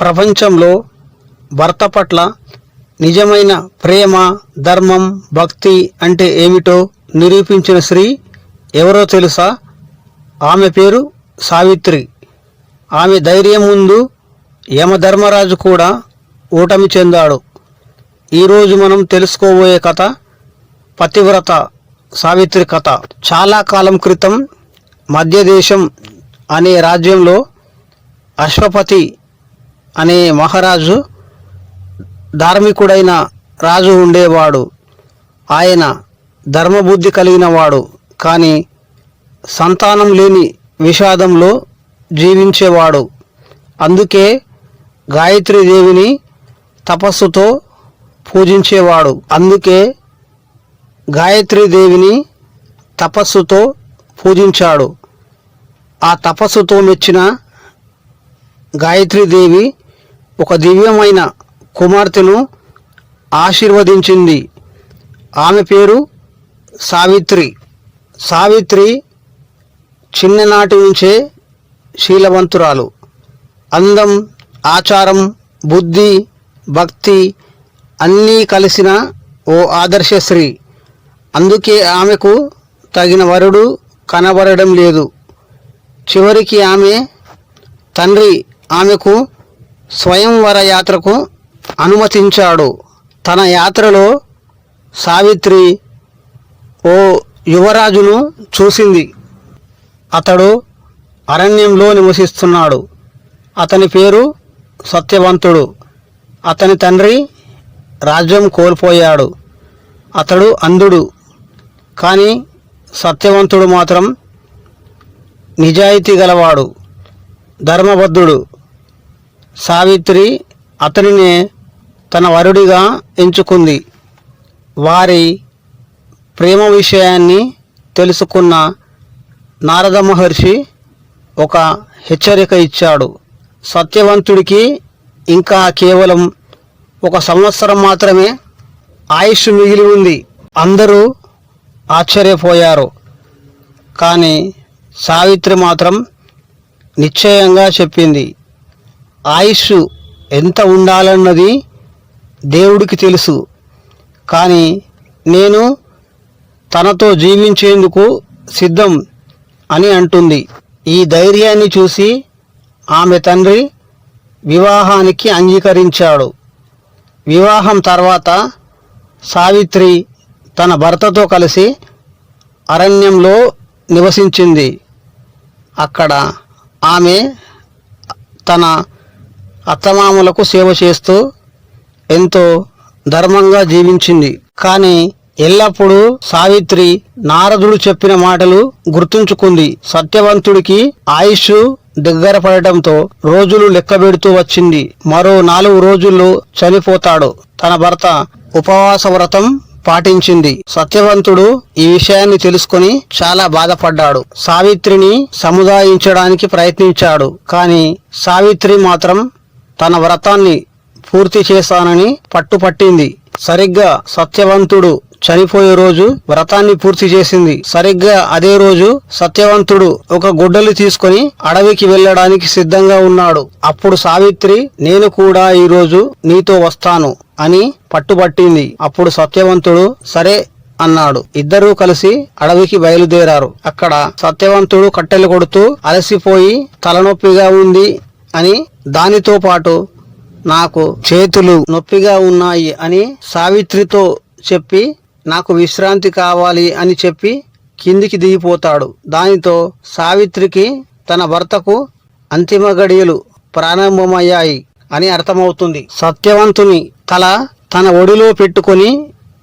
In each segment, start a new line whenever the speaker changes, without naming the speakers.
ప్రపంచంలో భర్త పట్ల నిజమైన ప్రేమ ధర్మం భక్తి అంటే ఏమిటో నిరూపించిన స్త్రీ ఎవరో తెలుసా? ఆమె పేరు సావిత్రి. ఆమె ధైర్యం ముందు యమధర్మరాజు కూడా ఓటమి చెందాడు. ఈరోజు మనం తెలుసుకోబోయే కథ పతివ్రత సావిత్రి కథ. చాలా కాలం క్రితం మధ్యదేశం అనే రాజ్యంలో అశ్వపతి అనే మహారాజు ధార్మికుడైన రాజు ఉండేవాడు. ఆయన ధర్మబుద్ధి కలిగిన వాడు. కానీ సంతానం లేని విషాదంలో జీవించేవాడు. అందుకే గాయత్రీదేవిని తపస్సుతో పూజించేవాడు. అందుకే గాయత్రీదేవిని తపస్సుతో పూజించాడు. ఆ తపస్సుతో మెచ్చిన గాయత్రీదేవి ఒక దివ్యమైన కుమార్తెను ఆశీర్వదించింది. ఆమె పేరు సావిత్రి. సావిత్రి చిన్ననాటి నుంచే శీలవంతురాలు. అందం ఆచారం బుద్ధి భక్తి అన్నీ కలిసిన ఓ ఆదర్శ స్త్రీ. అందుకే ఆమెకు తగిన వరుడు కనబడడం లేదు. చివరికి ఆమె తండ్రి ఆమెకు స్వయంవర యాత్రకు అనుమతించాడు. తన యాత్రలో సావిత్రి ఓ యువరాజును చూసింది. అతడు అరణ్యంలో నివసిస్తున్నాడు. అతని పేరు సత్యవంతుడు. అతని తండ్రి రాజ్యం కోల్పోయాడు. అతడు అంధుడు. కానీ సత్యవంతుడు మాత్రం నిజాయితీ గలవాడు. ధర్మబద్ధుడు. సావిత్రి అతనినే తన వరుడిగా ఎంచుకుంది. వారి ప్రేమ విషయాన్ని తెలుసుకున్న నారద మహర్షి ఒక హెచ్చరిక ఇచ్చాడు. సత్యవంతుడికి ఇంకా కేవలం ఒక సంవత్సరం మాత్రమే ఆయుష్ మిగిలి ఉంది. అందరూ ఆశ్చర్యపోయారు. కానీ సావిత్రి మాత్రం నిశ్చయంగా చెప్పింది ఆయుష్ ఎంత ఉండాలన్నది దేవుడికి తెలుసు. కానీ నేను తనతో జీవించేందుకు సిద్ధం అని అంటుంది. ఈ ధైర్యాన్ని చూసి ఆమె తండ్రి వివాహానికి అంగీకరించాడు. వివాహం తర్వాత సావిత్రి తన భర్తతో కలిసి అరణ్యంలో నివసించింది. అక్కడ ఆమె తన అత్తమామలకు సేవ చేస్తూ ఎంతో ధర్మంగా జీవించింది. కానీ ఎల్లప్పుడూ సావిత్రి నారదుడు చెప్పిన మాటలు గుర్తుంచుకుంది. సత్యవంతుడికి ఆయుష్ దగ్గర పడటంతో రోజులు లెక్కబెడుతూ వచ్చింది. మరో నాలుగు రోజుల్లో చనిపోతాడు. తన భర్త ఉపవాస వ్రతం పాటించింది. సత్యవంతుడు ఈ విషయాన్ని తెలుసుకుని చాలా బాధపడ్డాడు. సావిత్రిని సముదాయించడానికి ప్రయత్నించాడు. కానీ సావిత్రి మాత్రం తన వ్రతాన్ని పూర్తి చేస్తానని పట్టుపట్టింది. సరిగ్గా సత్యవంతుడు చనిపోయే రోజు వ్రతాన్ని పూర్తి చేసింది. సరిగ్గా అదే రోజు సత్యవంతుడు ఒక గుడ్డలు తీసుకొని అడవికి వెళ్ళడానికి సిద్ధంగా ఉన్నాడు. అప్పుడు సావిత్రి నేను కూడా ఈ రోజు నీతో వస్తాను అని పట్టుబట్టింది అప్పుడు సత్యవంతుడు సరే అన్నాడు. ఇద్దరూ కలిసి అడవికి బయలుదేరారు. అక్కడ సత్యవంతుడు కట్టెలు కొడుతూ అలసిపోయి తలనొప్పిగా ఉంది అని దానితో పాటు నాకు చేతులు నొప్పిగా ఉన్నాయి అని సావిత్రితో చెప్పి నాకు విశ్రాంతి కావాలి అని చెప్పి కిందికి దిగిపోతాడు. దానితో సావిత్రికి తన భర్తకు అంతిమ గడియలు ప్రారంభమయ్యాయి అని అర్థమవుతుంది. సత్యవంతుని తల తన ఒడిలో పెట్టుకొని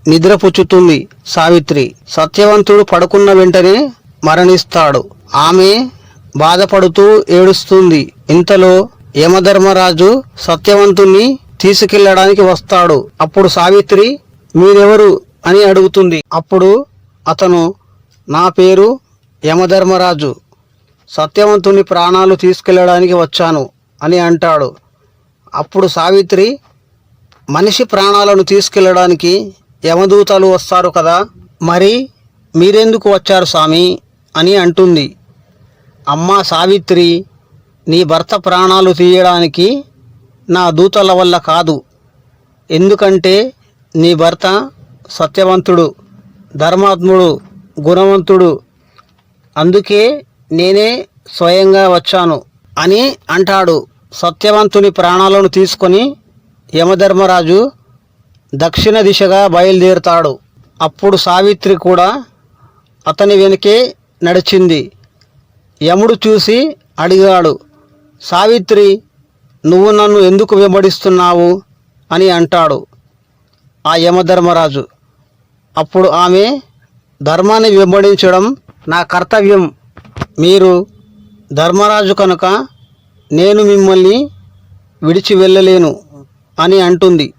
నిద్రపుచ్చుతుంది సావిత్రి. సత్యవంతుడు పడుకున్న వెంటనే మరణిస్తాడు. ఆమె బాధపడుతూ ఏడుస్తుంది. ఇంతలో యమధర్మరాజు సత్యవంతుణ్ణి తీసుకెళ్ళడానికి వస్తాడు. అప్పుడు సావిత్రి మీరెవరు? అని అడుగుతుంది. అప్పుడు అతను నా పేరు యమధర్మరాజు. సత్యవంతుని ప్రాణాలు తీసుకెళ్ళడానికి వచ్చాను అని అంటాడు. అప్పుడు సావిత్రి మనిషి ప్రాణాలను తీసుకెళ్ళడానికి యమదూతలు వస్తారు కదా. మరి మీరెందుకు వచ్చారు స్వామి? అని అంటుంది. అమ్మా సావిత్రి నీ భర్త ప్రాణాలు తీయడానికి నా దూతల వల్ల కాదు. ఎందుకంటే నీ భర్త సత్యవంతుడు ధర్మాత్ముడు గుణవంతుడు. అందుకే నేనే స్వయంగా వచ్చాను అని అంటాడు. సత్యవంతుని ప్రాణాలను తీసుకొని యమధర్మరాజు దక్షిణ దిశగా బయలుదేరుతాడు. అప్పుడు సావిత్రి కూడా అతని వెనుకే నడిచింది. యముడు చూసి అడిగాడు సావిత్రి నువ్వు నన్ను ఎందుకు వెంబడిస్తున్నావు? అని అంటాడు ఆ యమధర్మరాజు. అప్పుడు ఆమె ధర్మాన్ని వెంబడించడం నా కర్తవ్యం. మీరు ధర్మరాజు కనుక నేను మిమ్మల్ని విడిచి వెళ్ళలేను అని అంటుంది.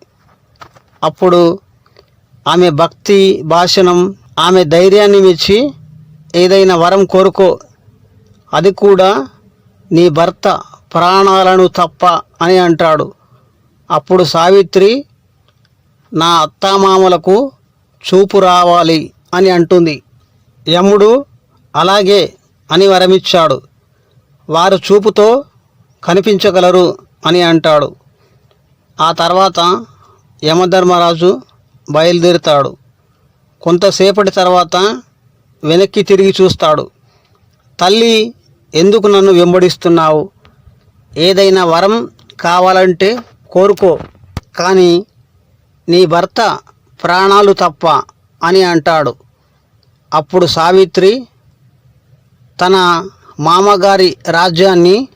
అప్పుడు ఆమె భక్తి భాషణం ఆమె ధైర్యాన్ని మెచ్చి ఏదైనా వరం కోరుకో. అది కూడా నీ భర్త ప్రాణాలను తప్ప అని అంటాడు. అప్పుడు సావిత్రి నా అత్తామామలకు చూపు రావాలి అని అంటుంది. యముడు అలాగే అని వరమిచ్చాడు. వారు చూపుతో కనిపించగలరు అని అంటాడు. ఆ తర్వాత యమధర్మరాజు బయలుదేరుతాడు. కొంతసేపటి తర్వాత వెనక్కి తిరిగి చూస్తాడు. తల్లి ఎందుకు నన్ను వెంబడిస్తున్నావు? ఏదైనా వరం కావాలంటే కోరుకో కానీ నీ భర్త ప్రాణాలు తప్ప అని అంటాడు. అప్పుడు సావిత్రి తన మామగారి రాజ్యాన్ని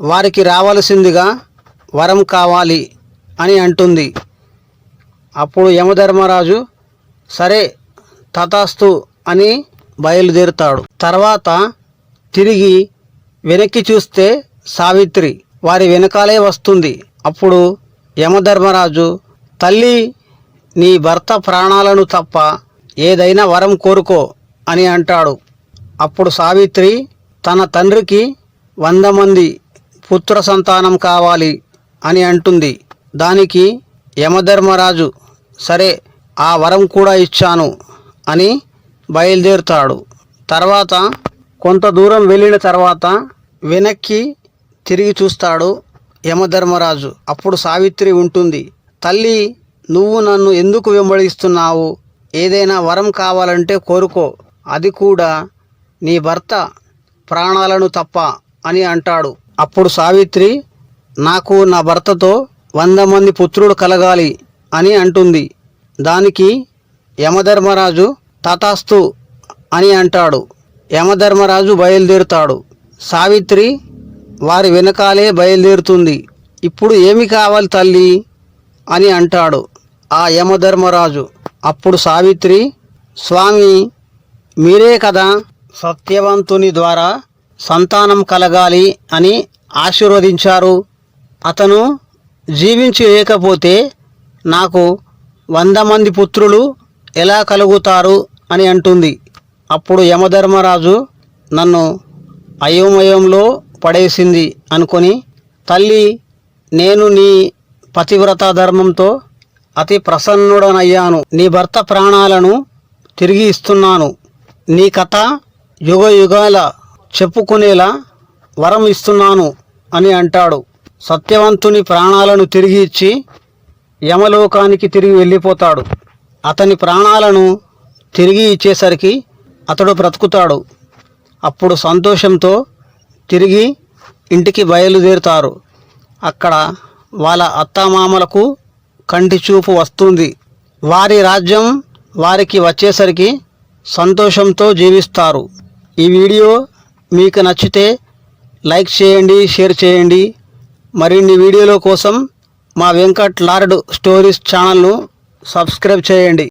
వారికి రావాల్సిందిగా వరం కావాలి అని అంటుంది. అప్పుడు యమధర్మరాజు సరే తథాస్తు అని బయలుదేరుతాడు. తర్వాత తిరిగి వెనక్కి చూస్తే సావిత్రి వారి వెనకాలే వస్తుంది. అప్పుడు యమధర్మరాజు తల్లి నీ భర్త ప్రాణాలను తప్ప ఏదైనా వరం కోరుకో అని అంటాడు. అప్పుడు సావిత్రి తన తండ్రికి వంద మంది పుత్ర సంతానం కావాలి అని అంటుంది. దానికి యమధర్మరాజు సరే ఆ వరం కూడా ఇచ్చాను అని బయలుదేరుతాడు. తర్వాత కొంత దూరం వెళ్ళిన తర్వాత వెనక్కి తిరిగి చూస్తాడు యమధర్మరాజు. అప్పుడు సావిత్రి ఉంటుంది తల్లి నువ్వు నన్ను ఎందుకు వెంబడిస్తున్నావు? ఏదైనా వరం కావాలంటే కోరుకో. అది కూడా నీ భర్త ప్రాణాలను తప్ప అని అంటాడు. అప్పుడు సావిత్రి నాకు నా భర్తతో వంద మంది పుత్రుడు కలగాలి అని అంటుంది. దానికి యమధర్మరాజు తతాస్తు అని అంటాడు. యమధర్మరాజు బయలుదేరుతాడు. సావిత్రి వారి వెనకాలే బయలుదేరుతుంది. ఇప్పుడు ఏమి కావాలి తల్లి అని అంటాడు ఆ యమధర్మరాజు. అప్పుడు సావిత్రి స్వామి మీరే కదా సత్యవంతుని ద్వారా సంతానం కలగాలి అని ఆశీర్వదించారు. అతను జీవించి లేకపోతే నాకు వంద మంది పుత్రులు ఎలా కలుగుతారు అని అంటుంది. అప్పుడు యమధర్మరాజు నన్ను అయోమయంలో పడేసింది అనుకొని తల్లి నేను నీ పతివ్రత ధర్మంతో అతి ప్రసన్నుడనయ్యాను. నీ భర్త ప్రాణాలను తిరిగి ఇస్తున్నాను. నీ కథ యుగ యుగాల చెప్పుకునేలా వరం ఇస్తున్నాను అని అంటాడు. సత్యవంతుని ప్రాణాలను తిరిగి ఇచ్చి యమలోకానికి తిరిగి వెళ్ళిపోతాడు. అతని ప్రాణాలను తిరిగి ఇచ్చేసరికి అతడు బ్రతుకుతాడు. అప్పుడు సంతోషంతో తిరిగి ఇంటికి బయలుదేరుతారు. అక్కడ వాళ్ళ అత్తమామలకు కంటి చూపు వస్తుంది. వారి రాజ్యం వారికి వచ్చేసరికి సంతోషంతో జీవిస్తారు. ఈ వీడియో మీకు నచ్చితే లైక్ చేయండి షేర్ చేయండి. మరిన్ని వీడియోల కోసం మా వెంకట్ లార్డ్ స్టోరీస్ ఛానల్ను సబ్స్క్రైబ్ చేయండి.